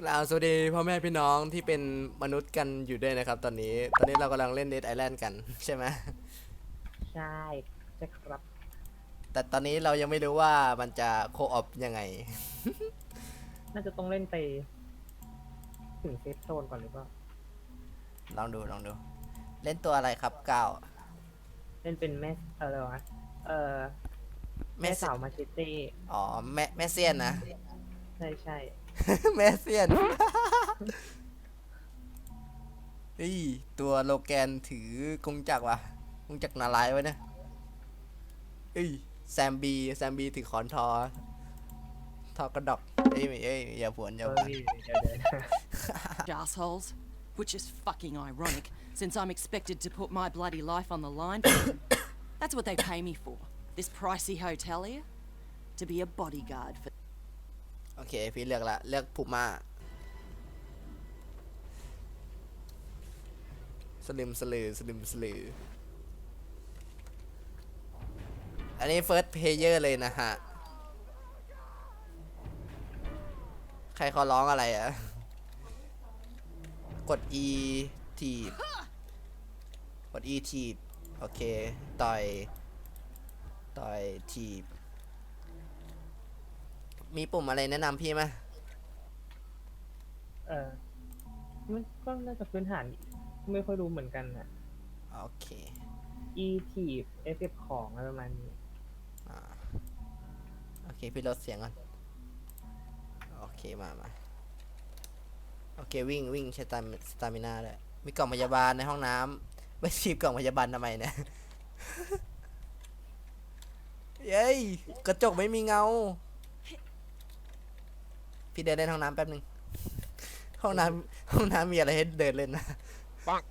กล่าวสวัสดีพ่อแม่พี่น้องที่เป็นมนุษย์กันอยู่ด้วยนะครับ ตอนนี้ ตอนนี้เรากำลังเล่นเด d ไอแลนด์กัน ใช่ไหมใช่ใช่ครับแต่ตอนนี้เรายังไม่รู้ว่ามันจะโคออปยังไง น่าจะต้องเล่นไป ถึงเซฟโซนก่อนหรือเปล่าลองดูลองดู เล่นตัวอะไรครับก้าวเล่นเป็นแม่อะไรวะเออแม่แม่สาสาววมาเชเต้อ๋อแม่แม่เซียนนะใช่ใช่ แม่เซียนเฮ้ยตัวโลแกนถือกงจักรวะกงจักรนาลายณ์ไว้นะเอ้ยแซมบีแซมบีถือขอนทอ ทอกระดอกเอ้ยไม่เอ้ยอย่าผวนอย่าเอผอวนพี่เดี๋ยวเดี๋ยว assholes. Which is fucking ironic, since I'm expected to put my bloody life on the line for them. That's what they pay me for. This pricey hotel here. To be a bodyguard for โอ เคพี่เลือกละเลือกพูม่าสลิมสลือสลิมสลือ อันนี้ first player เลยนะฮะ ใครเขาร้องอะไรอะกด E ทีบกด E ทีบโอเค ต่อย ต่อยทีบ มีปุ่มอะไรแนะนำพี่ไหมเออมันก็น่าจะพื้นฐาน ไม่ค่อยรู้เหมือนกันอะโอเค E ทีบเอฟเฟกของอะไรประมาณนี้อ่าโอเค พี่ลดเสียงก่อน โอเค มามาโอเค วิ่งวิ่งใช้ตามสตามิน่าด้วยมีกล่องพยาบาลในห้องน้ำไม่ชีบกล่องพยาบาลทำไมเนี่ย เย้ยกระจกไม่มีเงา พี่เดินเล่นห้องน้ำแป๊บนึงห้องน้ำห้องน้ำมีอะไรให้เดินเล่นนะปัง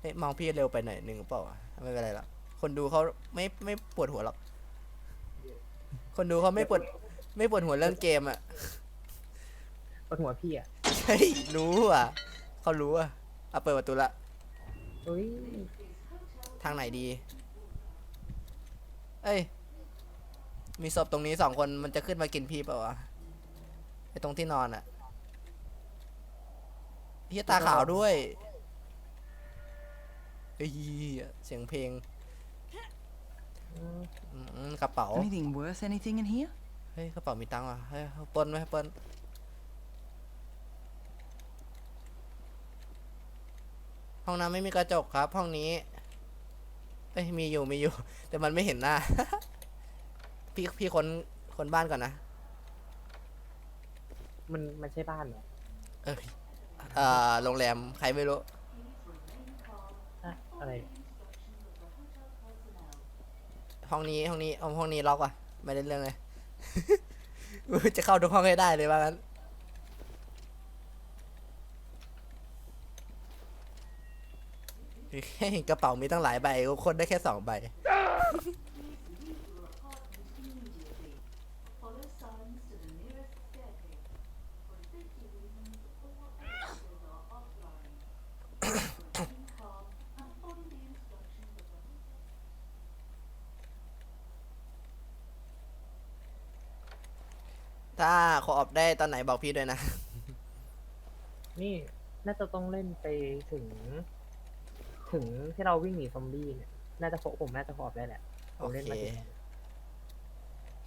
เฮ้ยมองพี่เร็วไปหน่อยหนึ่งหรือเปล่าวะไม่เป็นไรหรอกคนดูเขาไม่ไม่ปวดหัวหรอกคนดูเขาไม่ปวดไม่ปวดหัวเรื่องเกมอะปวดหัวพี่อะใช่รู้อะเขารู้อะเอาเปิดประตูละอุ้ยทางไหนดี เอ้ย มีศพตรงนี้สองคนมันจะขึ้นมากินพี่เปล่าวะไอตรงที่นอนอะเฮียตาขาวด้วยเฮ้ยเสียงเพลงอืมอืมกระเป๋า anything worth anything in here. เฮ้ยกระเป๋ามีตังค์ว่ะเฮ้ยเอาปล้นไหมปล้นห้องน้ำไม่มีกระจกครับ ห้องนี้เอ้ยมีอยู่มีอยู่ แต่มันไม่เห็นหน้า พี่พี่คนคนบ้านก่อนนะ มันมันใช่บ้านเหรอเอ้ยเอ่อโรงแรมใครไม่รู้อะอะไร ห้องนี้ห้องนี้ห้องห้องนี้ล็อกว่ะไม่ได้เรื่องเลย จะเข้าทุกห้องให้ได้เลยว่างั้นแค่เห็นกระเป๋ามีตั้งหลายใบก็คนได้แค่สองใบ ถ้าขอออฟได้ตอนไหนบอกพี่ด้วยนะ นี่น่าจะต้องเล่นไปถึง ถึงที่เราวิ่งหนีซอมบี้เนี่ยน่าจะโคผมน่าจะพอได้แหละผมเล่นมาถึงโอเค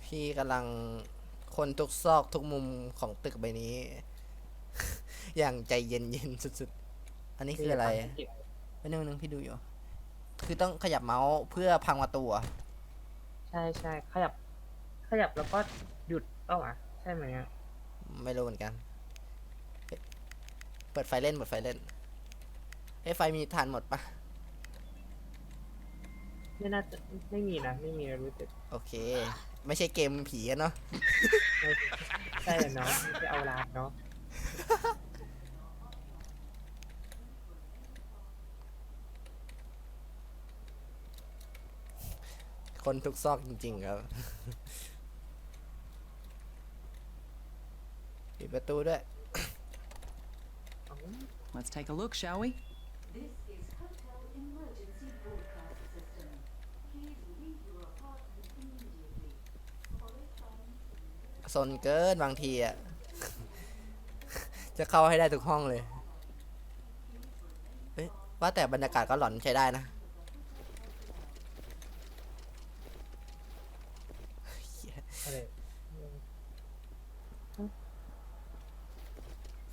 พี่กำลังคนทุกซอกทุกมุมของตึกใบนี้ อย่างใจเย็นเย็นๆสุดๆ อันนี้คืออะไรเก็บไม่นึงนึงพี่ดูอยู่ คือต้องขยับเมาส์เพื่อพังประตูอะใช่ใช่ขยับ ขยับแล้วก็หยุดเอ้าวะ ใช่ไหมอะไม่รู้เหมือนกัน เปิดไฟเล่นเปิดไฟเล่นเอ้ยไฟมีทานหมดปะไม่น่าจะไม่มีนะไม่มีนะรู้สึกโอเค ไม่ใช่เกมผีอะเนาะไม่ใช่เนาะไม่ใช่เอาลาดเนาะคนทุกซอกจริง ๆ ครับ ปิดประตูด้วย Let's take a look, shall we? This is Hotel Emergency Broadcast System. Please leave your apartment immediately. Follow signs ซนเกินบางทีอะ จะเข้าให้ได้ทุกห้องเลยเฮ้ยว่าแต่บรรยากาศก็หลอนใช้ได้นะ อะไร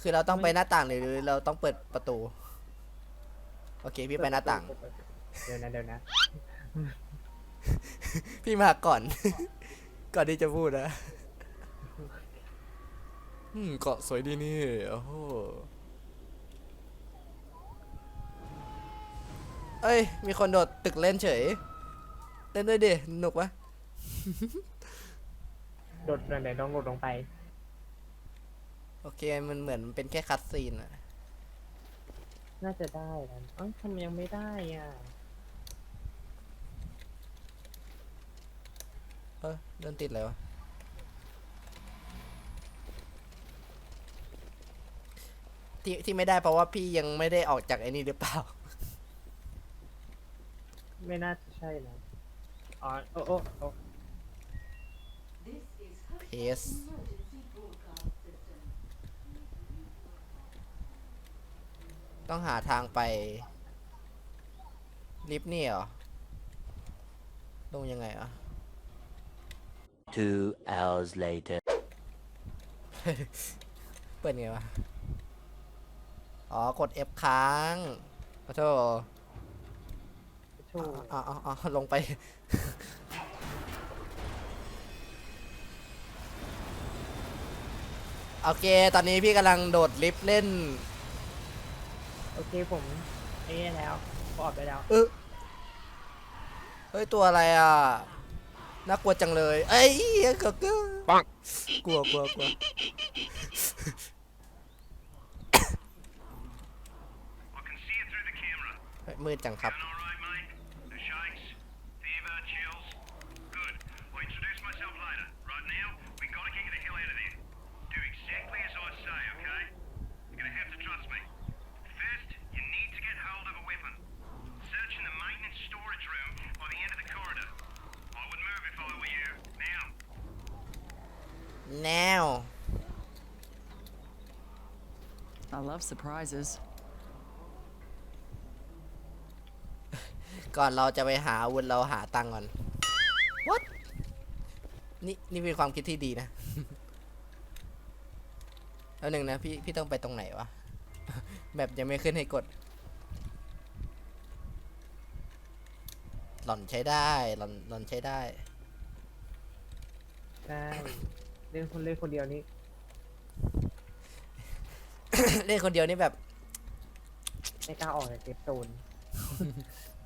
คือเราต้องไปหน้าต่างหรือเราต้องเปิดประตู โอเค พี่ไปหน้าต่าง เดี๋ยวนะเดี๋ยวนะ พี่มาก่อน ก่อนที่จะพูดนะอืมเกาะสวยดีนี่ โอ้โห เอ้ย มีคนโดดตึกเล่นเฉย เล่นด้วยดิสนุกวะโดดไหนๆลองโดดลงไป โอเคมันเหมือนเป็นแค่คัดซีนอะน่าจะได้นะเอ้ยทำไมยังไม่ได้อะ เออเดินติดเลยวะที่ที่ไม่ได้เพราะว่าพี่ยังไม่ได้ออกจากไอ้นี่หรือเปล่า ไม่น่าจะใช่นะอ๋อโอ้โอ้โอ้ This is Hotel Yes. Emergency Broadcast System. ต้องหาทางไป ลิฟต์นี่เหรอ ลงยังไงอะ Two hours later. เปิดไงวะ อ๋อ กด F ค้างขอโทษชูอ๋ออ๋ออ๋อลงไป โอเค ตอนนี้พี่กำลังโดดลิฟต์เล่น โอเคผมไอ้นี่แล้วออกไปแล้ว เออเฮ้ย ตัวอะไรอะ น่ากลัวจังเลย เอ้ยเกือบเกือบปัง กลัวกลัวกลัว I can see it through the camera. เฮ้ยมืดจังครับ All right, mate? The shakes, fever, chills. Good. I'll introduce myself later. Right now, we gotta get you the hell out of there. Do exactly as I say, okay? You're gonna have to trust me. First, you need to get hold of a weapon. Search in the maintenance storage room by the end of the corridor. I would move if I were you. Now. แนว I love surprises. ก่อนเราจะไปหาอาวุธเราหาตังค์ก่อน What นี่นี่เป็นความคิดที่ดีนะ แล้วหนึ่งนะพี่พี่ต้องไปตรงไหนวะ แบบยังไม่ขึ้นให้กด หล่อนใช้ได้ หล่อนหล่อนใช้ได้ ใช่ เล่นคนเล่นคนเดียวนี่เล่นคนเดียวนี่แบบ ไม่กล้าออกจากเซฟโซน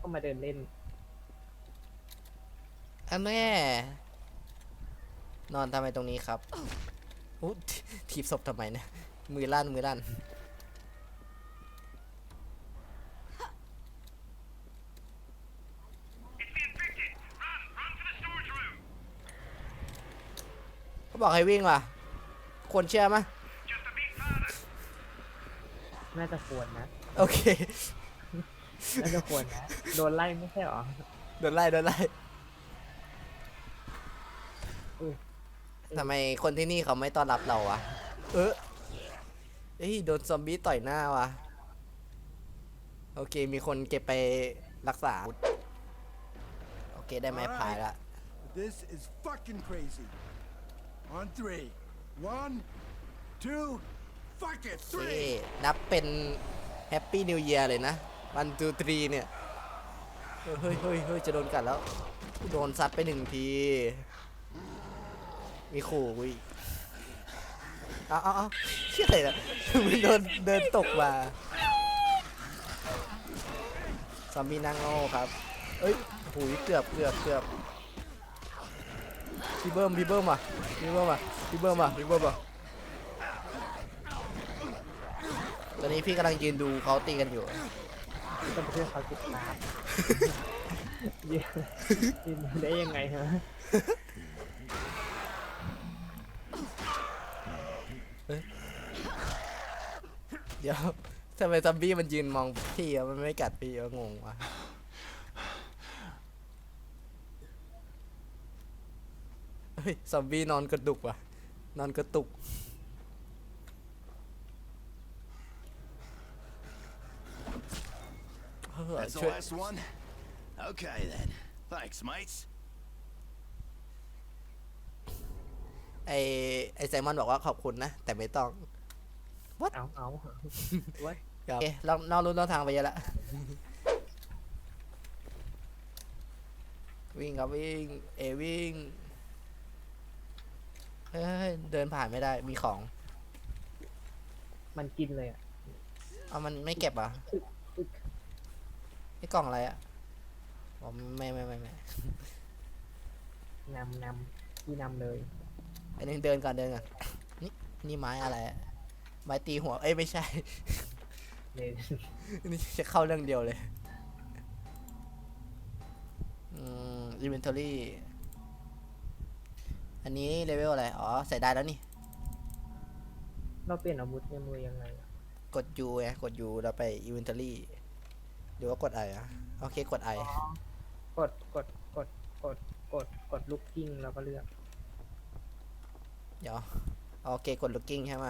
ก็มาเดินเล่นอันแม่ นอนทำไมตรงนี้ครับอุ๊ยถีบศพทำไมเนะมือลั่นมือลั่น It's the infected! Run! Run for the storage room! เขา บอกให้วิ่งว่ะควรเชื่อไหมย Just a bit farther! น่าจะควรนะ โอเคน่าจะควรนะ โดนไล่ไม่ใช่หรอ โดนไล่โดนไล่อุ๊ย ทำไมคนที่นี่เขาไม่ต้อนรับเราวะเออเอ้ยโดนซอมบี้ต่อยหน้าวะโอเค มีคนเก็บไปรักษา โอเคได้ไม้พายละ This is fucking crazy. On three. One, two, fuck it, โอเค three. นับเป็นแฮปปี้นิว e ย r เลยนะวันทูทรีเนี่ยเฮ้ยเฮ้ยเฮ้ยจะโดนกัดแล้ว โดนซัดไปหนึ่งที มีขู่กูอีกเอาเอาเอาเชื่อเลยนะมันโดนเดินตกมาซอมบี้นางโง่ครับ เอ้ยหูยเกือบเกือบเกือบ พี่เบิ้มพี่เบิ้มอะพี่เบิ้มอะพี่เบิ้มอะพี่เบิ้มอะตอนนี้พี่กำลังยืนดูเขาตีกันอยู่ก็เพื่อเขาติดตามยืนยืนได้ยังไงฮะเดี๋ยวทำไมซอมบี้มันยืนมองพี่อะมันไม่กัดพี่อะงงวะ ฮ้ยซอมบี้นอนกระดุกว่ะ นอนกระตุก เออ That's the ช่วย last one? Okay then. Thanks, mates. ไอไอไซมอนบอกว่าขอบคุณนะ แต่ไม่ต้องเอาเอาโอเคเรานอกรู้นอกทางไปเยอะละ วิ่งครับวิ่ง เอวิ่ง เฮ้ยเดินผ่านไม่ได้มีของ มันกินเลยอะเอามันไม่เก็บเหรอะไอ้กล่องอะไรอะอ๋อไม่ไม่ไม่ไม่นำนำที่นำเลยอันนี้เดินก่อนเดินก่อนนี่นี่ไม้อะไรอะไม้ตีหัวเอ้ยไม่ใช่ เลยนี่จะเข้าเรื่องเดียวเลย อืม inventory อันนี้เลเวลอะไร อ๋อ ใส่ได้แล้วนี่ เราเปลี่ยนอาวุธในมือยังไงอะกด U ไงกด U เราไป inventory หรือว่ากด I อะโอเค กด I กดกดกดกดกดกดลูกกิ้งแล้วก็เลือก เดี๋ยว โอเค กด looking ใช่ไหม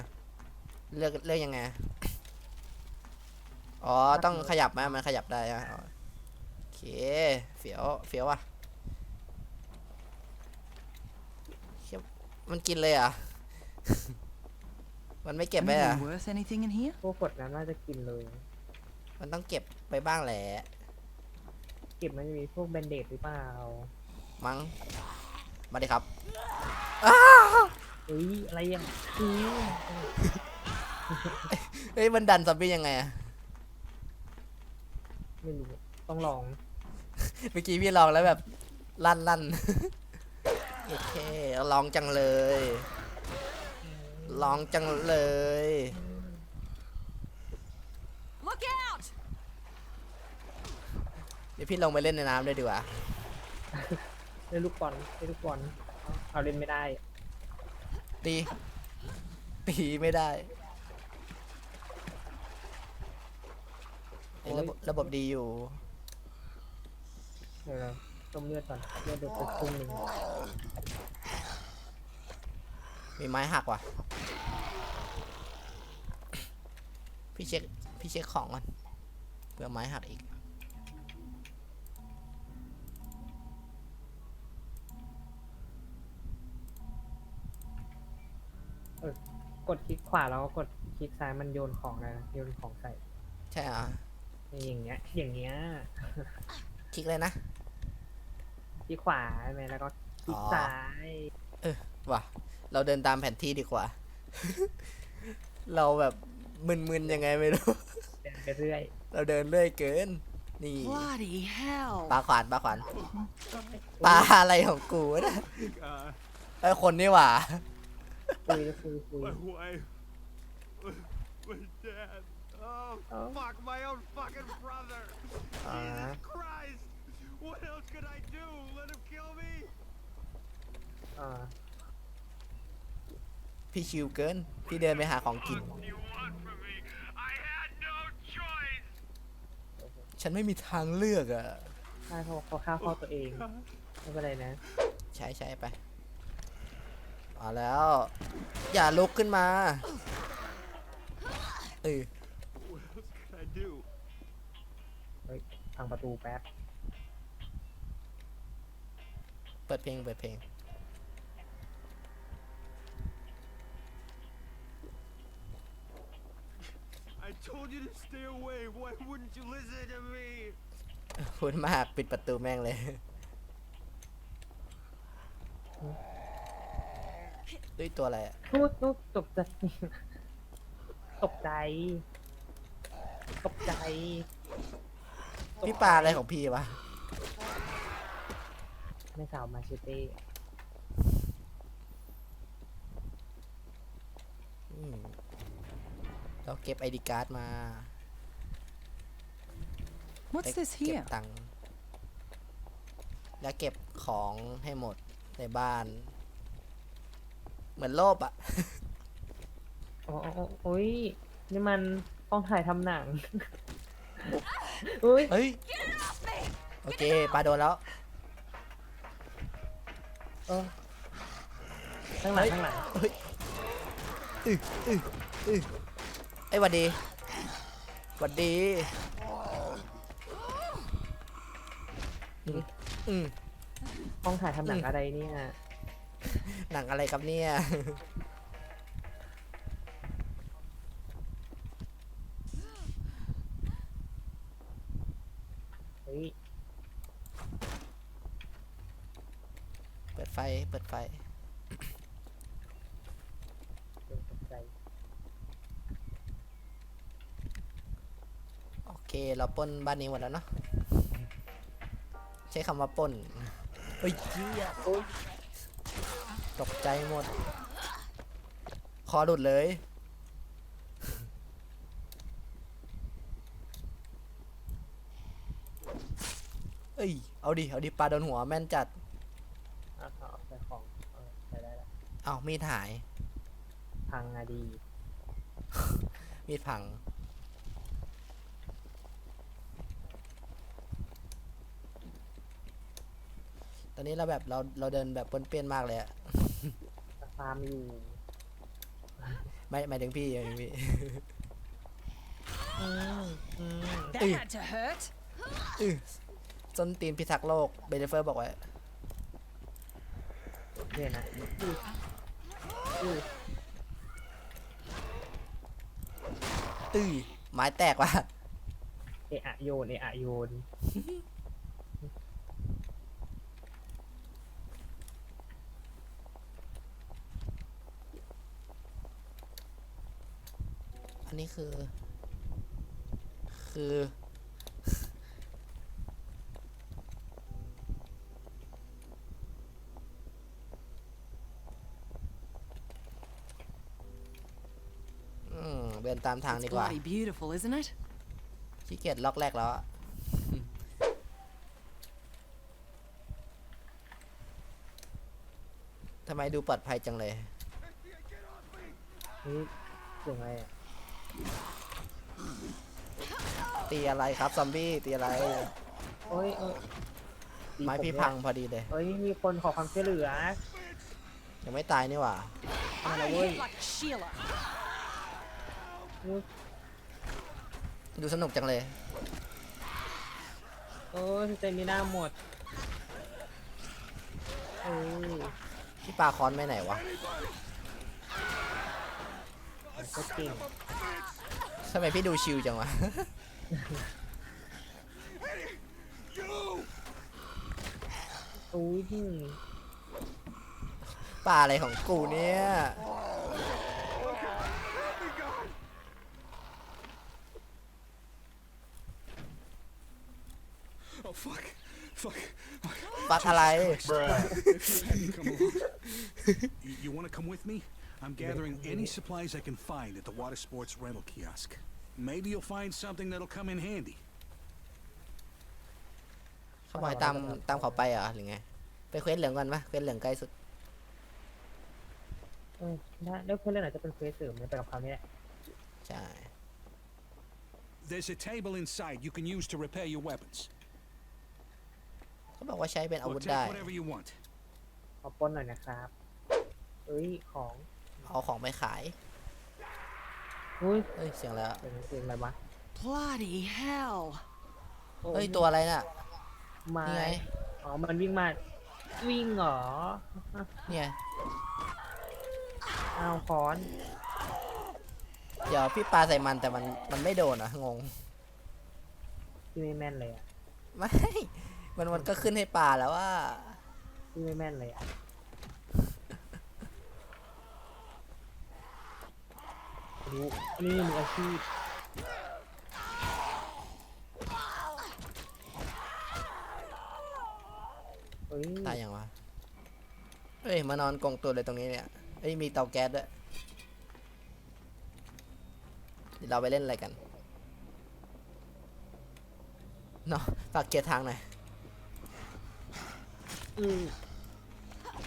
เลือกเลือกยังไง อ๋อ ต้องขยับไหมมันขยับได้ใช่ไหมอ๋อโอเค เฟี้ยว เฟี้ยวอะเชี่ย มันกินเลยเหรอะ มันไม่เก็บไปอะ Anything worth anything in here? พวกกดนั้นน่าจะกินเลย มันต้องเก็บไปบ้างแหละ เก็บมันจะมีพวกแบนเดดหรือเปล่ามั้ง มาดิครับเฮ้ยอะไรอะอืมเฮ้ย มันดันซอมบี้ยังไงอะไม่รู้ต้องลอง เมื่อกี้พี่ลองแล้วแบบลั่นลั่น โอเคลองจังเลยลองจังเลย Look out! เดี๋ยวพี่ลงไปเล่นในน้ำเลยดีกว่าเล่นลูกบอลเล่นลูกบอลเอาเล่นไม่ได้ ตีตีไม่ได้เอ้ยระบบระบบดีอยู่เดี๋ยวเรา ต้มเลือดก่อนเลือดเดือดไปครึ่งหนึ่งมีไม้หักว่ะ พี่เช็ค พี่เช็คของก่อนเพื่อไม้หักอีก กดคลิกขวาแล้วก็กดคลิกซ้ายมันโยนของเลยนะโยนของใส่ใช่อะอย่างเงี้ย อย่างเงี้ย คลิกเลยนะ คลิกขวาใช่ไหมแล้วก็คลิกอ๋อซ้าย ว่ะ เราเดินตามแผนที่ดีกว่า เราแบบมึนๆยังไงไม่รู้ เดินไปเรื่อยเราเดินเรื่อยเกิน นี่ Bloody hell! ปลาขวานปลาขวานปลาอะไรของกูวะเนะ Uh, ไอ้ยคนนี่หว่า คุยคุยคุย my wife. My dad. Oh, Oh. fuck, my own fucking brother. Uh. Jesus Christ. What else could I do? อ่าพี่ชิวเกิน พี่เดินไปหาของกิน What do you want from me? I had no choice. ฉันไม่มีทางเลือกอะฆ่าเขาเขาฆ่าพ่อตัวเองไม่เป็นไรนะใช้ใช้ไปมาแล้ว อย่าลุกขึ้นมาเออ What else could I do? เฮ้ยพังประตูแป๊บเปิดเพลงเปิดเพลง I told you to stay away. Why wouldn't you listen to me? พูดมากปิดประตูแม่งเลย ด้วยตัวอะไรอะนูดนูดตกใจตกใจ ตกใจพี่ปลาอะไรของพี่วะ แม่สาวมาเชเต้อืม เราเก็บไอดีการ์ดมา What's ไป this เก็บ here? ตังค์แล้วเก็บของให้หมดในบ้าน เหมือนโลภอะ โอ้โอ้โอ้โอ้ยนี่มันห้องถ่ายทำหนัง อุ้ย เฮ้ย โอเคปลาโดนแล้ว เออ ข้างหลัง ข้างหลัง เฮ้ยอืออื ออือไอ้ยหวัดดีหวัดดีอืมอืมห้องถ่ายทำหนังอืมอะไรเนี่ย หนังอะไรครับเนี่ยเฮ้ย เปิดไฟ เปิดไฟ เดี๋ยวตกใจ โอ เคเราปล้นบ้านนี้หมดแล้วเนาะใช้คำว่าปล้นเฮ้ยเหี้ยโอ๊ยตกใจหมด คอหลุดเลยเอ้ย เอาดิ เอาดิ ปลาโดนหัวแม่นจัดอะเอาใส่ของเออใส่ได้ละเอามีดหาย พังอะดี มีดพัง ตอนนี้เราแบบเราเราเดินแบบปนเปี้ยนมากเลยอะฟาร์มอยู่ไม่หมายถึงพี่หมายถึงพี่อืมอืม That Ê. had to hurt. อื้อส้นตีนพิทักษ์โลกเบเดเฟอร์บอกไว้เนี่ยนะอืออือตื้อไม้แตกว่ะเอะอะโยนเอะอะโยน อันนี้คือ คือ อืมเดินตามทาง It's ดีกว่า bloody beautiful, isn't it? ขี้เกียจล็อกแรกแล้วอะทำไมดูปลอดภัยจังเลยเฮ้ยเสียงอะไรอะ ตีอะไรครับซอมบี้ตีอะไร โอ้ยเออตีไม้ผพี่เนี่ยพังพอดีเลยเฮ้ยมีคนขอความช่วยเหลือยังไม่ตายนี่หว่ามา I แล้วเว้ย hit like Sheila. อุ๊ยดูสนุกจังเลยโอ้ยเจมิน่าหมดเออพี่ปลาคอนไปไหนวะ มันก็เก่ง ทำไมพี่ดูชิลจังวะอุ้ยหืมปลาอะไรของกูเนี่ย Oh, fuck. Fuck. ปักอะไร Come along. you you want to come with me? I'm gathering any supplies I can find at the water sports rental kiosk. Maybe you'll find something that'll come in handy. เขาบอกให้ตามตามเขาไปเหรอหรือไง ไปเควสเหลืองก่อนปะเควสเหลืองใกล้สุด เออได้แล้วเพื่อนเล่นอาจจะเป็นเควสเสริมเนี่ยไปกับเขาเนี่ยใช่ There's a table inside you can use to repair your weapons. เขาบอกว่าใช้เป็นอา Or วุธ take ได้ whatever you want. ขอปล้นหน่อยนะครับเอ้ยของ เอาของไปขายอุ้ยเอ้ยเสียงแล้วเสียงเสียงอะไรวะ Bloody hell. โอ้เอ้ยตัวอะไรน่ะไม้นี่ไงอ๋อ มันวิ่งมา วิ่งเหรอเนี่ยเอาค้อน เดี๋ยวพี่ปลาใส่มันแต่มันมันไม่โดนอะงงพี่ไม่แม่นเลยอะไม่ มันมันก็ขึ้นให้ปลาแล้วว่าพี่ไม่แม่นเลยอะ รู้นี่มืออาชีพเฮ้ยตายยังวะเอ้ย มานอนกองตัวเลยตรงนี้เนี่ย เอ้ย มีเตาแก๊สด้วย เดี๋ยวเราไปเล่นอะไรกัน เนาะฝากเกียร์ทางหน่อย อืม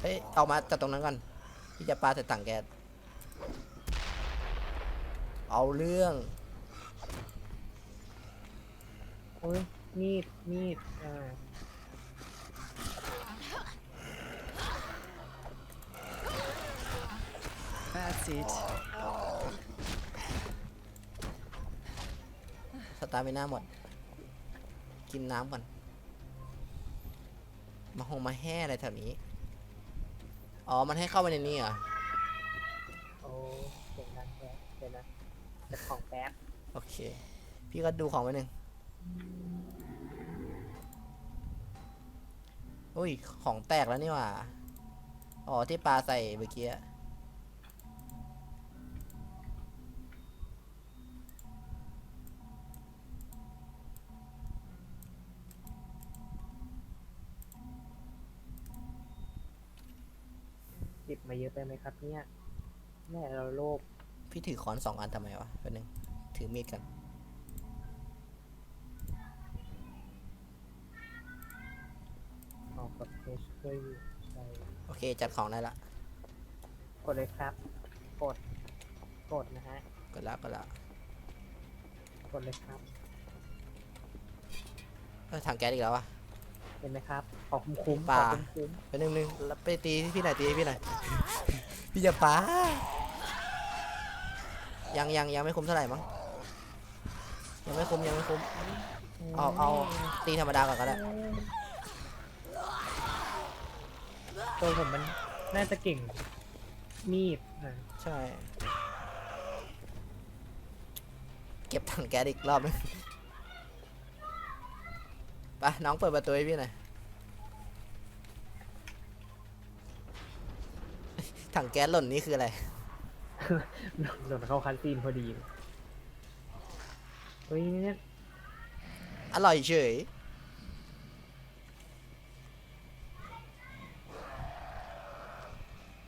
เฮ้ย เอามาจากตรงนั้นก่อน พี่จะปาใส่ถังแก๊ส เอาเรื่อง โอ้ยมีด มีดเอาสตาร์ไม่น่าหมด กินน้ำก่อน มาหงมาแห่อะไรแถวนี้ อ๋อ มันให้เข้าไปในนี้เหรอ จะของแป๊บโอเค พี่ก็ดูของไว้หนึ่งอุ้ย ของแตกแล้วนี่หว่า อ๋อ ที่ปลาใส่เมื่อกี้อะหยิบมาเยอะไปไหมครับเนี่ย แม่เราโลภ พี่ถือค้อนสองอันทำไมวะเป็นหนึ่งถือมีดกัน ออกกับเพชช่วยอยู่ใช่โอเค จัดของได้ละ กดเลยครับ กด กดนะฮะก็แล้วก็แล้วกดเลยครับ เออถังแก๊สอีกแล้ววะ เห็นไหมครับ ขอคุ้มคุ้มๆป่า ขอคุ้มคุ้มเป็นหนึ่งหนึ่งแล้วไปตีพี่หน่อยตีพี่หน่อย พี่จะป้า ยังยังยังไม่คุ้มเท่าไหร่มั้งยังไม่คุ้มยังไม่คุ้มๆเอาเอาตีธรรมดาก่อนก็ได้ตัวผมมันน่าจะเก่ง มีดอะใช่ เก็บถังแก๊สอีกรอบนึงไปน้องเปิดประตูให้พี่หน่อยถังแก๊สหล่นนี่คืออะไร โดนเข้าคันซีนพอดีเฮ้ยเนี่ยอร่อยเฉย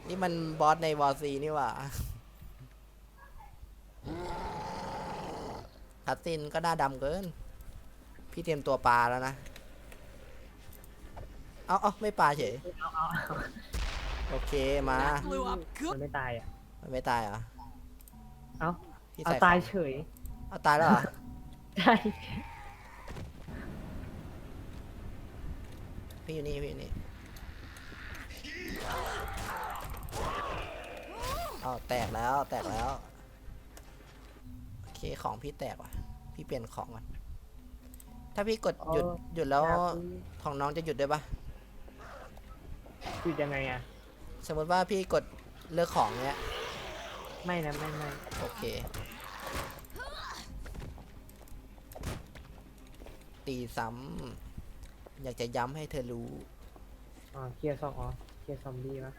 นี่มันบอสในวอร์ซีนี่หว่าคัตซินก็หน้าดำเกิน พี่เตรียมตัวปลาแล้วนะ เอาเอาไม่ปลาเฉย เอาเอาเอาโอเคมา That blew up มั good. นไม่ตายอะ มันไม่ตายเหรอเอาพี่เอาใส่ตายของเฉยเอาตายแล้วเหรอ ใช่พี่อยู่นี่พี่อยู่นี่เอาแตกแล้วแตกแล้ว โอเคของพี่แตกว่ะ พี่เปลี่ยนของก่อน ถ้าพี่กดหยุดหยุดแล้วของน้องจะหยุดด้วยปะคือยังไงอะ สมมติว่าพี่กดเลือกของเนี้ย ไม่นะไม่ไม่โอเค ตีซ้ำอยากจะย้ำให้เธอรู้ อ๋อเคลียร์ซองอ๋อเคลียร์ซอมบี้ปะ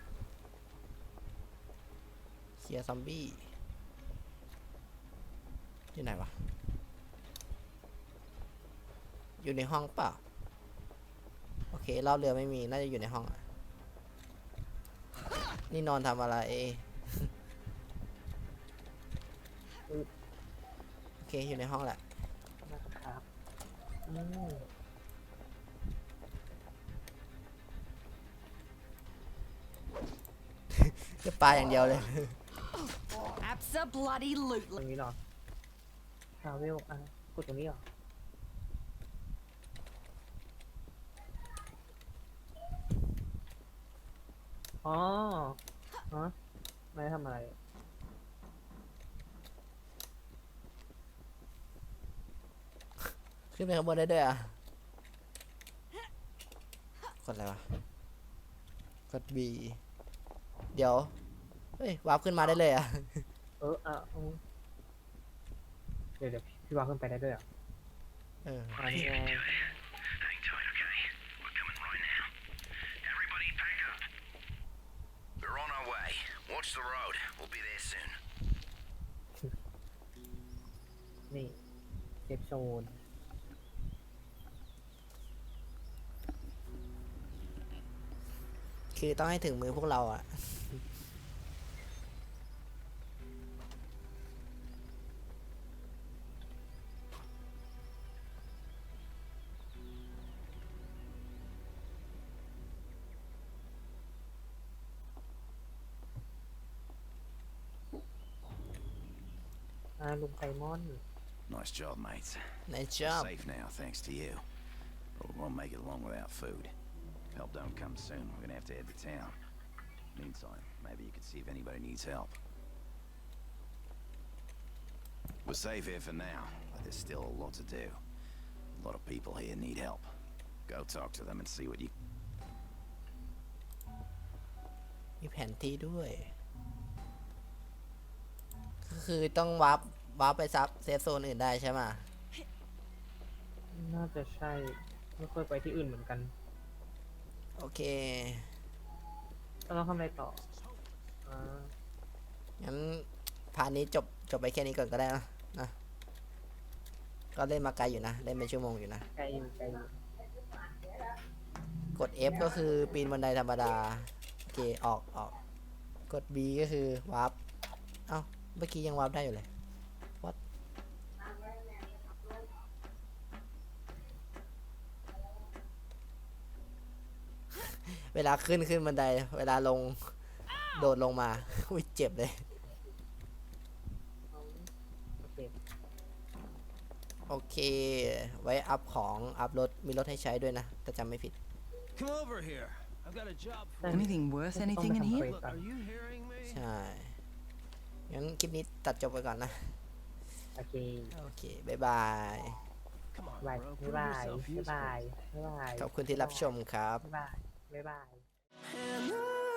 เคลียร์ซอมบี้อยู่ไหนวะ อยู่ในห้องเปล่า โอเครอบเรือไม่มี น่าจะอยู่ในห้องอะนี่นอนทำอะไร โอเคอยู่ในห้องแหละนะครับอืมจะปลาอย่างเดียวเลย Absolutely. ตรงนี้เหรอทราเวลอะกดตรงนี้เหรอ อ๋อฮะไม่ได้ทำอะไร ขึ้นไปข้างบนได้ด้วยอะกดอะไรวะ กด B เดี๋ยว เฮ้ย วาร์ปขึ้นมาได้เลยอะ เอออะอืมเดี๋ยวเดี๋ยวพี่วางขึ้นไปได้ด้วยเหรอเอออันนี้ไง Hang tight, okay? We're coming right now. Everybody pack up. We're on our way. Watch the road. We'll be there soon. นี่เซฟโซน คือต้องให้ถึงมือพวกเราอ่ะ อ่าลุงไซมอน Nice job, mates. ในจ็อบ Safe now, thanks to you. But we won't make it long without food. If help don't come soon, we're gonna have to head to town. Meantime, maybe you could see if anybody needs help. We're safe here for now, but there's still a lot to do. A lot of people here need help. Go talk to them and see what you มีแผนที่ด้วย ก็คือต้องวาร์ปวาร์ปไปซับเซฟโซนอื่นได้ใช่ไหมน่าจะใช่ ไม่เคยไปที่อื่นเหมือนกัน โอเค เราต้องทำอะไรต่ออ่างั้นพาร์ทนี้จบจบไปแค่นี้ก่อนก็ได้นะนะ ก็เล่นมาไกลอยู่นะ เล่นเป็นชั่วโมงอยู่นะ ไกลอยู่ไกลอยู่กด F ก็คือปีนบันไดธรรมดา โอเค ออกออก กด B ก็คือวาร์ปเอ้า เมื่อกี้ยังวาร์ปได้อยู่เลย เวลาขึ้นขึ้นบันได เวลาลง โดดลงมา อุ้ยเจ็บเลยโอเคโอเค ไว้อัพของอัพรถมีรถให้ใช้ด้วยนะถ้าจำไม่ผิด Come over here. I've got a job for แต่ Anything worth ต้อง anything ไป in ทำ here? เควส Look, ก่อน are you hearing me? ใช่งั้นคลิปนี้ตัดจบไปก่อนนะ โอเค โอเคบ๊ายบาย Come on, บาย bro. บ๊าย Prove บาย yourself บ๊าย useful. บาย บ๊ายบาย ขอบคุณที่รับชมครับ บ๊ายบาย บ๊ายบาย